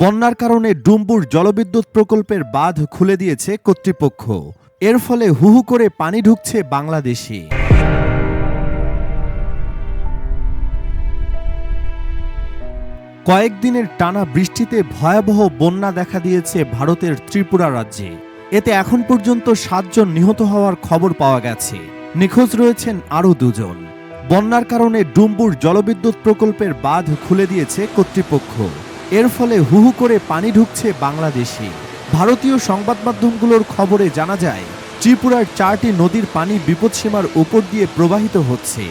বন্যার কারণে ডুম্বুর জলবিদ্যুৎ প্রকল্পের বাঁধ খুলে দিয়েছে কর্তৃপক্ষ। এর ফলে হুহু করে পানি ঢুকছে বাংলাদেশে। কয়েকদিনের টানা বৃষ্টিতে ভয়াবহ বন্যা দেখা দিয়েছে ভারতের ত্রিপুরা রাজ্যে। এতে এখন পর্যন্ত সাতজন নিহত হওয়ার খবর পাওয়া গেছে। নিখোঁজ রয়েছেন আরও দুজন। বন্যার কারণে ডুম্বুর জলবিদ্যুৎ প্রকল্পের বাঁধ খুলে দিয়েছে কর্তৃপক্ষ। এর ফলে হুহু করে পানি ঢুকছে বাংলাদেশে। ভারতীয় সংবাদ মাধ্যমগুলোর খবরে জানা যায়, ত্রিপুরার চারটি নদীর পানি বিপদসীমার উপর দিয়ে প্রবাহিত হচ্ছে।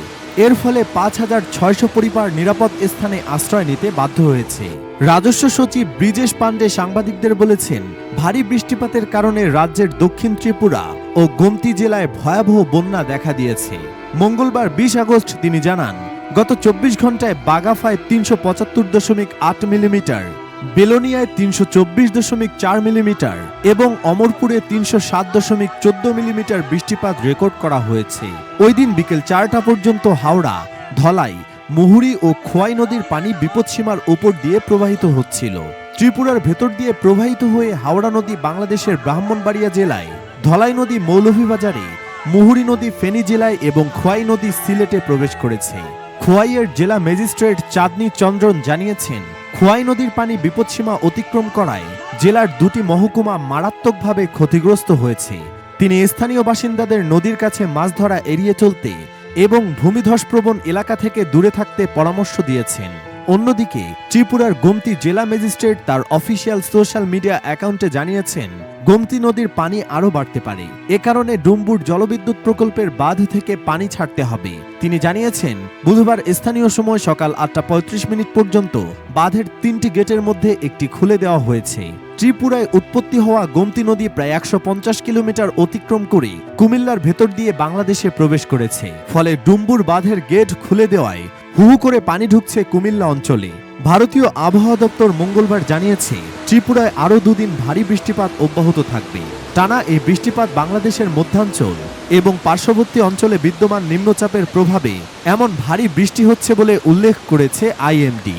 এর ফলে পাঁচ হাজার ছয়শো পরিবার নিরাপদ স্থানে আশ্রয় নিতে বাধ্য হয়েছে। রাজস্ব সচিব ব্রিজেশ পান্ডে সাংবাদিকদের বলেছেন, ভারী বৃষ্টিপাতের কারণে রাজ্যের দক্ষিণ ত্রিপুরা ও গোমতি জেলায় ভয়াবহ বন্যা দেখা দিয়েছে। মঙ্গলবার বিশ আগস্ট তিনি জানান গত চব্বিশ ঘন্টায় বাগাফায় তিনশো পঁচাত্তর দশমিক আট মিলিমিটার, বেলোনিয়ায় তিনশো চব্বিশ দশমিক চার মিলিমিটার এবং অমরপুরে তিনশো সাত দশমিক চোদ্দ মিলিমিটার বৃষ্টিপাত রেকর্ড করা হয়েছে। ওই দিন বিকেল চারটা পর্যন্ত হাওড়া, ধলাই, মুহুরী ও খোয়াই নদীর পানি বিপদসীমার উপর দিয়ে প্রবাহিত হচ্ছিল। ত্রিপুরার ভেতর দিয়ে প্রবাহিত হয়ে হাওড়া নদী বাংলাদেশের ব্রাহ্মণবাড়িয়া জেলায়, ধলাই নদী মৌলভীবাজারে, মুহুরী নদী ফেনী জেলায় এবং খোয়াই নদী সিলেটে প্রবেশ করেছে। খোয়াইয়ের জেলা ম্যাজিস্ট্রেট চাঁদনী চন্দ্রন জানিয়েছেন, খোয়াই নদীর পানি বিপদসীমা অতিক্রম করায় জেলার দুটি মহকুমা মারাত্মকভাবে ক্ষতিগ্রস্ত হয়েছে। তিনি স্থানীয় বাসিন্দাদের নদীর কাছে মাছ ধরা এড়িয়ে চলতে এবং ভূমিধসপ্রবণ এলাকা থেকে দূরে থাকতে পরামর্শ দিয়েছেন। অন্যদিকে, ত্রিপুরার গোমতি জেলা ম্যাজিস্ট্রেট তার অফিসিয়াল সোশ্যাল মিডিয়া অ্যাকাউন্টে জানিয়েছেন, গোমতি নদীর পানি আরও বাড়তে পারে। এ কারণে ডুম্বুর জলবিদ্যুৎ প্রকল্পের বাঁধ থেকে পানি ছাড়তে হবে। তিনি জানিয়েছেন, বুধবার স্থানীয় সময় সকাল আটটা পঁয়ত্রিশ মিনিট পর্যন্ত বাঁধের তিনটি গেটের মধ্যে একটি খুলে দেওয়া হয়েছে। ত্রিপুরায় উৎপত্তি হওয়া গোমতি নদী প্রায় একশো পঞ্চাশ কিলোমিটার অতিক্রম করে কুমিল্লার ভেতর দিয়ে বাংলাদেশে প্রবেশ করেছে। ফলে ডুম্বুর বাঁধের গেট খুলে দেওয়ায় হুহু করে পানি ঢুকছে কুমিল্লা অঞ্চলে। ভারতীয় আবহাওয়া দপ্তর মঙ্গলবার জানিয়েছে, ত্রিপুরায় আরও দুদিন ভারী বৃষ্টিপাত অব্যাহত থাকবে। টানা এই বৃষ্টিপাত বাংলাদেশের মধ্যাঞ্চল এবং পার্শ্ববর্তী অঞ্চলে বিদ্যমান নিম্নচাপের প্রভাবে এমন ভারী বৃষ্টি হচ্ছে বলে উল্লেখ করেছে আইএমডি।